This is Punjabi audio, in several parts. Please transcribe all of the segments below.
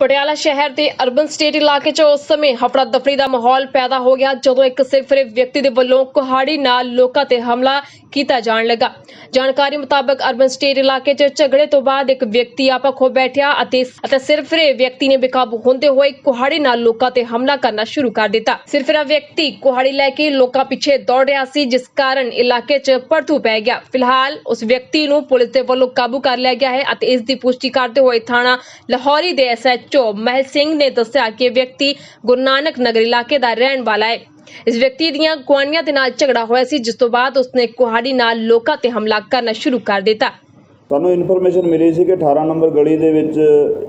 ਪਟਿਆਲਾ ਸ਼ਹਿਰ ਦੇ ਅਰਬਨ ਸਟੇਟ ਇਲਾਕੇ 'ਚ ਉਸ ਸਮੇਂ ਹਫੜਾ ਦਫੜੀ ਦਾ ਮਾਹੌਲ ਪੈਦਾ ਹੋ ਗਿਆ, ਜਦੋਂ ਇੱਕ ਸਿਰਫਰੇ ਵਿਅਕਤੀ ਦੇ ਵੱਲੋਂ ਕੁਹਾੜੀ ਨਾਲ ਲੋਕਾਂ ਤੇ ਹਮਲਾ ਕੀਤਾ ਜਾਣ ਲੱਗਾ। ਜਾਣਕਾਰੀ ਮੁਤਾਬਕ ਅਰਬਨ ਸਟੇਟ ਇਲਾਕੇ 'ਚ ਝਗੜੇ ਤੋਂ ਬਾਅਦ ਇੱਕ ਵਿਅਕਤੀ ਆਪਾ ਖੋ ਬੈਠਿਆ ਅਤੇ ਅਤੇ ਸਿਰਫਰੇ ਵਿਅਕਤੀ ਨੇ ਬੇਕਾਬੂ ਹੁੰਦੇ ਹੋਏ ਕੁਹਾੜੀ ਨਾਲ ਲੋਕਾਂ ਤੇ ਹਮਲਾ ਕਰਨਾ ਸ਼ੁਰੂ ਕਰ ਦਿੱਤਾ। ਸਿਰਫਰਾ ਵਿਅਕਤੀ ਕੁਹਾੜੀ ਲੈ ਕੇ ਲੋਕਾਂ ਪਿੱਛੇ ਦੌੜ ਰਿਹਾ ਸੀ, ਜਿਸ ਕਾਰਨ ਇਲਾਕੇ 'ਚ ਪੜਥੂ ਪੈ ਗਿਆ। ਫਿਲਹਾਲ ਉਸ ਵਿਅਕਤੀ ਨੂੰ ਪੁਲਿਸ ਦੇ ਵੱਲੋਂ ਕਾਬੂ ਕਰ ਲਿਆ ਗਿਆ ਹੈ ਅਤੇ ਇਸ ਦੀ ਪੁਸ਼ਟੀ ਕਰਦੇ ਹੋਏ ਥਾਣਾ ਲਾਹੌਰੀ ਦੇ ਐਸਐਚਓ ਮਹਿਲ ਸਿੰਘ ਨੇ ਦੱਸਿਆ ਕਿ ਵਿਅਕਤੀ ਗੁਰੂ ਨਾਨਕ ਨਗਰ ਇਲਾਕੇ ਦਾ ਰਹਿਣ ਵਾਲਾ ਹੈ। ਇਸ ਵਿਅਕਤੀ ਦੀਆਂ ਗੁਆਂਢੀਆਂ ਦੇ ਨਾਲ ਝਗੜਾ ਹੋਇਆ ਸੀ, ਜਿਸ ਤੋਂ ਬਾਅਦ ਉਸਨੇ ਕੁਹਾੜੀ ਨਾਲ ਲੋਕਾਂ ਤੇ ਹਮਲਾ ਕਰਨਾ ਸ਼ੁਰੂ ਕਰ ਦਿੱਤਾ। ਸਾਨੂੰ ਇਨਫੋਰਮੇਸ਼ਨ ਮਿਲੀ ਸੀ ਕਿ 18 ਨੰਬਰ ਗਲੀ ਦੇ ਵਿੱਚ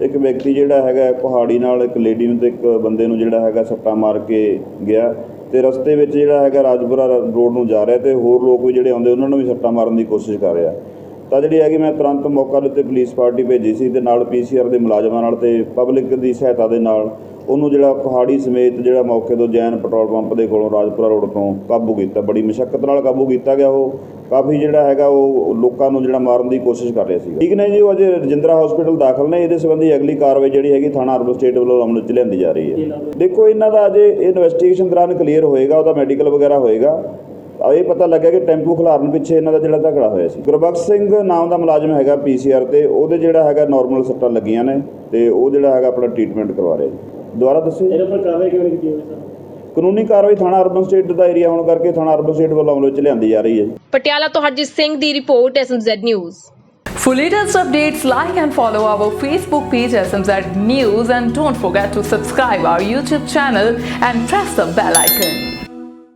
ਇੱਕ ਵਿਅਕਤੀ ਜਿਹੜਾ ਹੈਗਾ ਪਹਾੜੀ ਨਾਲ ਇੱਕ ਲੇਡੀ ਨੂੰ ਤੇ ਇੱਕ ਬੰਦੇ ਨੂੰ ਜਿਹੜਾ ਹੈਗਾ ਸੱਟਾ ਮਾਰ ਕੇ ਗਿਆ ਤੇ ਰਸਤੇ ਵਿੱਚ ਜਿਹੜਾ ਹੈਗਾ ਰਾਜਪੁਰਾ ਰੋਡ ਨੂੰ ਜਾ ਰਿਹਾ ਤੇ ਹੋਰ ਲੋਕ ਵੀ ਜਿਹੜੇ ਆਉਂਦੇ, ਉਹਨਾਂ ਨੂੰ ਵੀ ਸੱਟਾ ਮਾਰਨ ਦੀ ਕੋਸ਼ਿਸ਼ ਕਰ ਰਿਹਾ। ਤਾਂ ਜਿਹੜੀ ਹੈਗੀ, ਮੈਂ ਤੁਰੰਤ ਮੌਕਾ ਦੇ ਉੱਤੇ ਪੁਲਿਸ ਪਾਰਟੀ ਭੇਜੀ ਸੀ ਤੇ ਨਾਲ ਪੀਸੀਆਰ ਦੇ ਮੁਲਾਜ਼ਮਾਂ ਨਾਲ ਤੇ ਪਬਲਿਕ ਦੀ ਸਹਾਇਤਾ ਦੇ ਨਾਲ ਉਹਨੂੰ ਜਿਹੜਾ ਪਹਾੜੀ ਸਮੇਤ ਜਿਹੜਾ ਮੌਕੇ ਤੋਂ ਜੈਨ ਪੈਟਰੋਲ ਪੰਪ ਦੇ ਕੋਲੋਂ ਰਾਜਪੁਰਾ ਰੋਡ ਤੋਂ ਕਾਬੂ ਕੀਤਾ, ਬੜੀ ਮੁਸ਼ਕਲ ਨਾਲ ਕਾਬੂ ਕੀਤਾ ਗਿਆ ਉਹ। ਕਾਫੀ ਜਿਹੜਾ ਹੈਗਾ ਉਹ ਲੋਕਾਂ ਨੂੰ ਜਿਹੜਾ ਮਾਰਨ ਦੀ ਕੋਸ਼ਿਸ਼ ਕਰ ਰਿਹਾ ਸੀ ਠੀਕ ਨੇ ਜੀ, ਉਹ ਅਜੇ ਰਜਿੰਦਰਾ ਹਸਪੀਟਲ ਦਾਖਲ ਨੇ, ਇਹਦੇ ਸੰਬੰਧੀ ਅਗਲੀ ਕਾਰਵਾਈ ਜਿਹੜੀ ਹੈਗੀ ਥਾਣਾ ਅਰਬਨ ਸਟੇਟ ਵੱਲੋਂ ਅਮਲ 'ਚ ਲਿਆਂਦੀ ਜਾ ਰਹੀ ਹੈ। ਦੇਖੋ, ਇਹਨਾਂ ਦਾ ਅਜੇ ਇਨਵੈਸਟੀਗੇਸ਼ਨ ਦੌਰਾਨ ਕਲੀਅਰ ਹੋਏਗਾ, ਉਹਦਾ ਮੈਡੀਕਲ ਵਗੈਰਾ ਹੋਏਗਾ। ਆ ਇਹ ਪਤਾ ਲੱਗਿਆ ਕਿ ਟੈਂਪੂ ਖਿਲਾਰਨ ਪਿੱਛੇ ਇਹਨਾਂ ਦਾ ਜਿਹੜਾ ਝਗੜਾ ਹੋਇਆ ਸੀ। ਗੁਰਬਖਸ਼ ਸਿੰਘ ਨਾਮ ਦਾ ਮੁਲਾਜ਼ਮ ਹੈਗਾ ਪੀਸੀਆਰ ਤੇ, ਉਹਦੇ ਜਿਹੜਾ ਹੈਗਾ ਨਾਰਮਲ ਸੱਟਾਂ ਲੱਗੀਆਂ ਨੇ ਤੇ ਉਹ ਜਿਹੜਾ ਹੈਗਾ ਆਪਣਾ ਟ੍ਰੀਟਮੈਂਟ ਕਰਵਾ ਰਿਹਾ ਜੀ। ਦੁਬਾਰਾ ਦੱਸੋ। ਇਹਦੇ ਉੱਪਰ ਕਾਰਵਾਈ ਕਿਵੇਂ ਕੀਤੀ ਹੋਈ ਸਰ ਕਾਨੂੰਨੀ ਕਾਰਵਾਈ ਥਾਣਾ ਅਰਬਨ ਸਟੇਟ ਦਾ ਏਰੀਆ ਹੋਣ ਕਰਕੇ ਥਾਣਾ ਅਰਬਨ ਸਟੇਟ ਵੱਲੋਂ ਅਮਲ ਵਿੱਚ ਲਿਆਂਦੀ ਜਾ ਰਹੀ ਹੈ ਜੀ ਪਟਿਆਲਾ ਤੋਂ ਹਰਜੀਤ ਸਿੰਘ ਦੀ report SMZ news For latest updates, like and follow our Facebook page SMZ News and don't forget to subscribe our YouTube channel and press the bell icon.